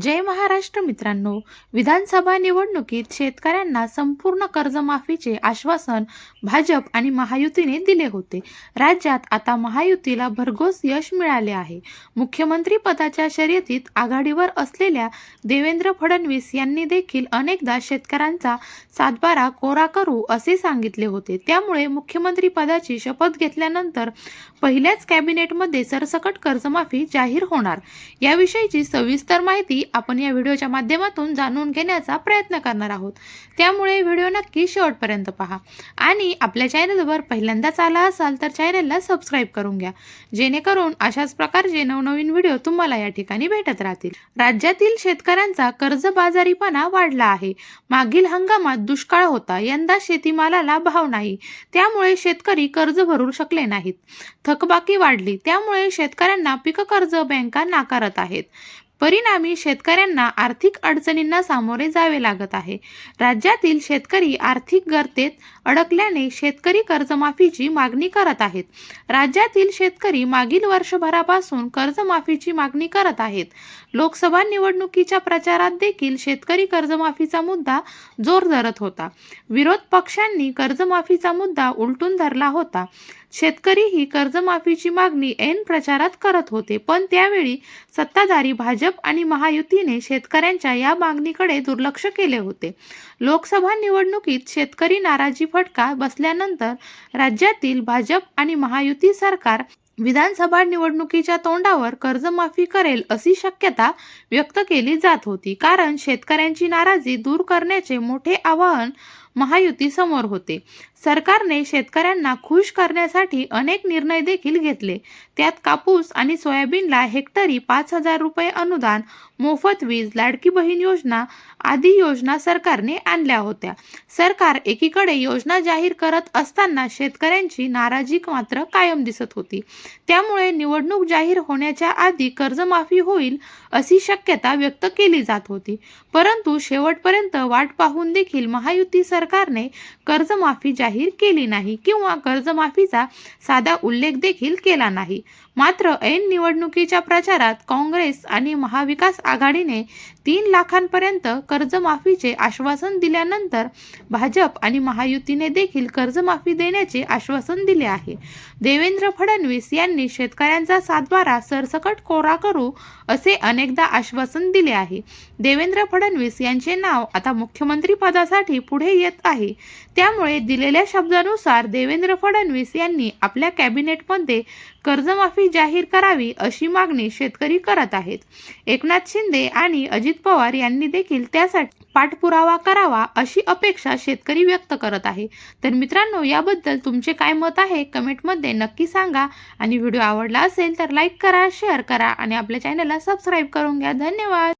जय महाराष्ट्र मित्रांनो. विधानसभा निवडणुकीत शेतकऱ्यांना संपूर्ण कर्जमाफीचे आश्वासन भाजप आणि महायुतीने दिले होते. राज्यात आता महायुतीला भरघोस यश मिळाले आहे. मुख्यमंत्री पदाच्या शर्यतीत आघाडीवर असलेल्या देवेंद्र फडणवीस यांनी देखील अनेकदा शेतकऱ्यांचा सातबारा कोरा करू असे सांगितले होते. त्यामुळे मुख्यमंत्री पदाची शपथ घेतल्यानंतर पहिल्याच कॅबिनेटमध्ये सरसकट कर्जमाफी जाहीर होणार. याविषयीची सविस्तर माहिती आपण या व्हिडिओच्या माध्यमातून जाणून घेण्याचा प्रयत्न करणार आहोत. त्यामुळे व्हिडिओ नक्की शेवटपर्यंत पहा. आणि आपल्या चॅनलवर पहिल्यांदाच आला असाल तर चॅनलला सबस्क्राईब करून घ्या. जेणेकरून अशाच प्रकारचे नवनवीन व्हिडिओ तुम्हाला या ठिकाणी भेटत राहतील. राज्यातील शेतकऱ्यांचा कर्जबाजारीपणा वाढला आहे. मागील हंगामात दुष्काळ होता. यंदा शेतीमालाला भाव नाही. त्यामुळे शेतकरी कर्ज भरू शकले नाहीत. थकबाकी वाढली. त्यामुळे शेतकऱ्यांना पीक कर्ज बँका नाकारत आहेत. परिणामी शेतकऱ्यांना आर्थिक अडचणींना सामोरे जावे लागत आहे. राज्यातील शेतकरी आर्थिक गर्तेत अडकल्याने शेतकरी कर्जमाफीची मागणी करत आहेत. राज्यातील शेतकरी मागील वर्षभरापासून कर्जमाफीची मागणी करत आहेत. लोकसभा निवडणुकीच्या प्रचारात देखील शेतकरी कर्जमाफीचा मुद्दा जोर धरत होता. विरोध पक्षांनी कर्जमाफीचा मुद्दा उलटून धरला होता. शेतकरी ही कर्जमाफीची मागणी ऐन प्रचारात करत होते पण त्यावेळी सत्ताधारी भाजप भाजप आणि महायुतीने शेतकऱ्यांच्या या मागणीकडे दुर्लक्ष केले होते. लोकसभा निवडणुकीत शेतकरी नाराजी फटका बसल्यानंतर राज्यातील भाजप आणि महायुती सरकार विधानसभा निवडणुकीच्या तोंडावर कर्जमाफी करेल अशी शक्यता व्यक्त केली जात होती. कारण शेतकऱ्यांची नाराजी दूर करण्याचे मोठे आवाहन महायुती समोर होते. सरकारने शेतकऱ्यांना खुश करण्यासाठी अनेक निर्णय देखील घेतले. त्यात कापूस आणि सोयाबीनला हेक्टरी पाच हजार रुपये अनुदान मोफत वीज लाडकी बहीण योजना आदी योजना सरकारने आणल्या होत्या. सरकार एकीकडे योजना जाहीर करत असताना शेतकऱ्यांची नाराजी मात्र कायम दिसत होती. त्यामुळे निवडणूक जाहीर होण्याच्या आधी कर्जमाफी होईल अशी शक्यता व्यक्त केली जात होती. परंतु शेवटपर्यंत वाट पाहून देखील महायुती सरकारने कर्जमाफी जाहीर केली नाही किंवा कर्जमाफीचा साधा उल्लेख देखील केला नाही. मात्र ऐन निवडणुकीच्या प्रचारात काँग्रेस आणि महाविकास आघाडीने तीन लाखांपर्यंत कर्जमाफीचे आश्वासन दिल्यानंतर भाजप आणि महायुतीने देखील कर्जमाफी देण्याचे आश्वासन दिले आहे. देवेंद्र फडणवीस यांनी शेतकऱ्यांचा सातबारा सरसकट कोरा करू असे अनेकदा आश्वासन दिले आहे. देवेंद्र फडणवीस यांचे नाव आता मुख्यमंत्री पदासाठी पुढे येत आहे. त्यामुळे दिलेल्या शब्दानुसार देवेंद्र फडणवीस यांनी आपल्या कॅबिनेटमध्ये कर्जमाफी जाहीर करावी अशी मागणी शेतकरी करत आहेत. एकनाथ शिंदे आणि अजित पवार यांनी देखील त्यासाठी पाठपुरावा करावा अशी अपेक्षा शेतकरी व्यक्त करत आहे. तर मित्रांनो याबद्दल तुमचे काय मत आहे? कमेंटमध्ये नक्की सांगा. आणि व्हिडिओ आवडला असेल तर लाईक करा शेअर करा आणि आपल्या चॅनलला सबस्क्राईब करून घ्या. धन्यवाद!